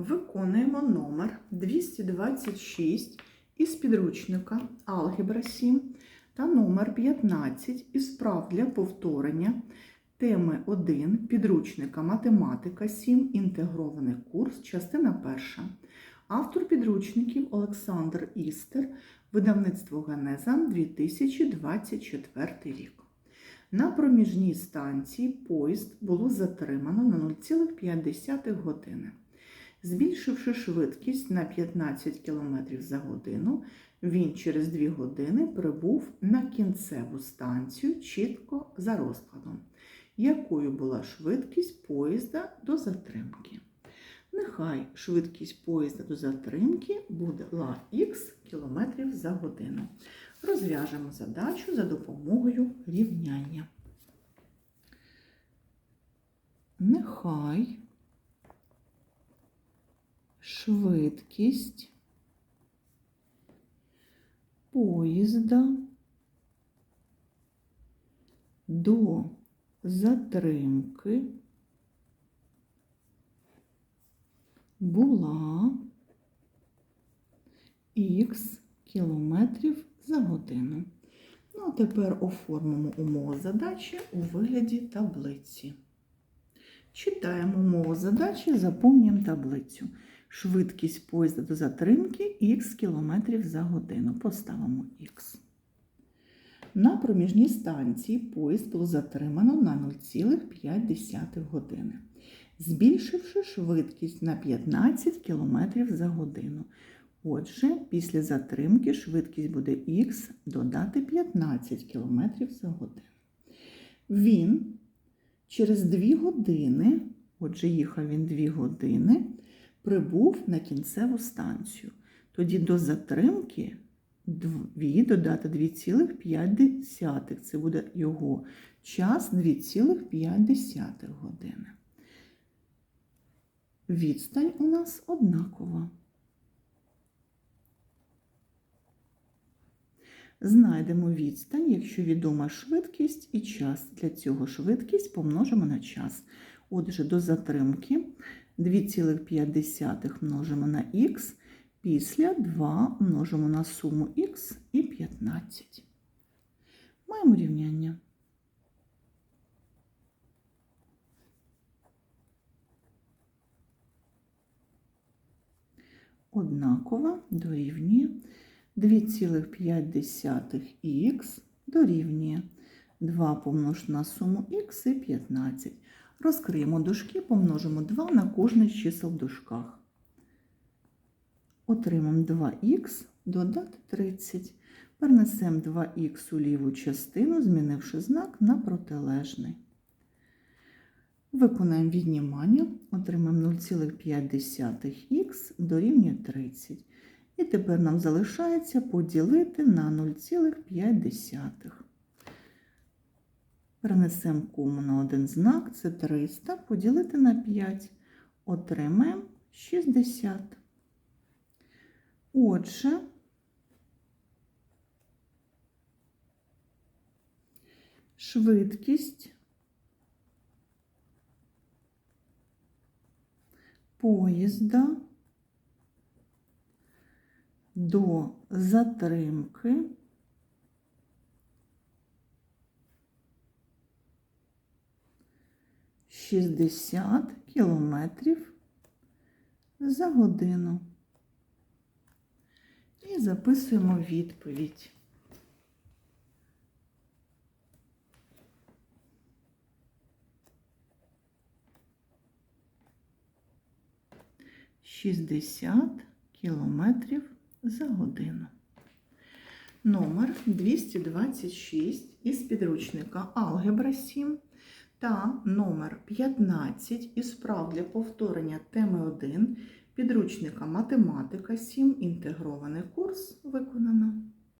Виконуємо номер 226 із підручника Алгебра 7 та номер 15 із справ для повторення теми 1 підручника Математика 7. Інтегрований курс, частина 1. Автор підручників Олександр Істер, видавництво Генеза 2024 рік. На проміжній станції поїзд було затримано на 0,5 години. Збільшивши швидкість на 15 км за годину, він через 2 години прибув на кінцеву станцію чітко за розкладом, якою була швидкість поїзда до затримки. Нехай швидкість поїзда до затримки буде ла км за годину. Розв'яжемо задачу за допомогою рівняння. Нехай швидкість поїзда до затримки була х кілометрів за годину. Ну, а тепер оформимо умову задачі у вигляді таблиці. Читаємо умову задачі, заповнюємо таблицю. Швидкість поїзда до затримки х км за годину. Поставимо х. На проміжній станції поїзд було затримано на 0,5 години, збільшивши швидкість на 15 км за годину. Отже, після затримки швидкість буде х додати 15 км за годину. Він через 2 години, отже, їхав він 2 години, прибув на кінцеву станцію. Тоді до затримки 2 додати 2,5. Це буде його час 2,5 години. Відстань у нас однакова. Знайдемо відстань, якщо відома швидкість і час. Для цього швидкість помножимо на час. Отже, до затримки 2,5 множимо на х, після 2 множимо на суму х і 15. Маємо рівняння. Однакова дорівнює 2,5х дорівнює 2 помножити на суму х і 15. Розкриємо дужки, помножимо 2 на кожне з чисел в дужках. Отримаємо 2х додати 30. Перенесемо 2х у ліву частину, змінивши знак на протилежний. Виконаємо віднімання, отримаємо 0,5х дорівнює 30. І тепер нам залишається поділити на 0,5. Перенесемо кому на один знак, це 300, поділити на 5. Отримаємо 60. Отже, швидкість поїзда до затримки шістдесят кілометрів за годину. І записуємо відповідь. Шістдесят кілометрів за годину. Номер 226 із підручника Алгебра 7 та номер 15 із справ для повторення теми 1 підручника Математика 7. Інтегрований курс виконано.